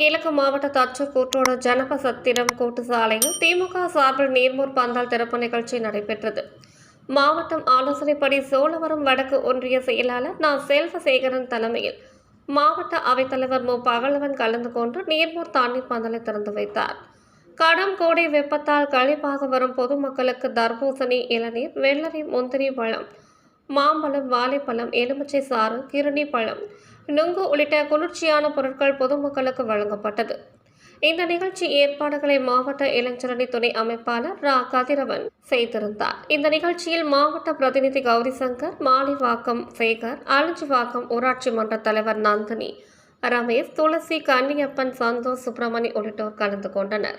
கிழக்கு மாவட்ட தச்சர் கூட்டோடு ஜனப சத்திரம் கூட்டு சாலையில் திமுக சார்பில் நீர்மூர் பந்தால் திறப்பு நிகழ்ச்சி நடைபெற்றது. மாவட்டம் ஆலோசனைப்படி சோழவரம் வடக்கு ஒன்றிய செயலாளர் நா. செல்வசேகரன் தலைமையில் மாவட்ட அவைத்தலைவர் மு. பகலவன் கலந்து கொண்டு நீர்மூர் தண்ணீர் பந்தலை திறந்து வைத்தார். கடும் கோடை வெப்பத்தால் கழிப்பாக வரும் பொதுமக்களுக்கு தர்பூசணி இளநீர் வெள்ளரி முந்திரி பழம் மாம்பழம் வாழைப்பழம் எலுமிச்சை சாறு கிருணி பழம் நுங்கு உள்ளிட்ட குளிர்ச்சியான பொருட்கள் பொதுமக்களுக்கு வழங்கப்பட்டது. இந்த நிகழ்ச்சி ஏற்பாடுகளை மாவட்ட இளைஞரணி துணை அமைப்பாளர் ரா. கதிரவன் செய்திருந்தார். இந்த நிகழ்ச்சியில் மாவட்ட பிரதிநிதி கௌரி சங்கர் மாலிவாக்கம் சேகர் அலஞ்சிவாக்கம் ஊராட்சி மன்ற தலைவர் நந்தினி ரமேஷ் துளசி கன்னியப்பன் சந்தோஷ் சுப்பிரமணி உள்ளிட்டோர் கலந்து கொண்டனர்.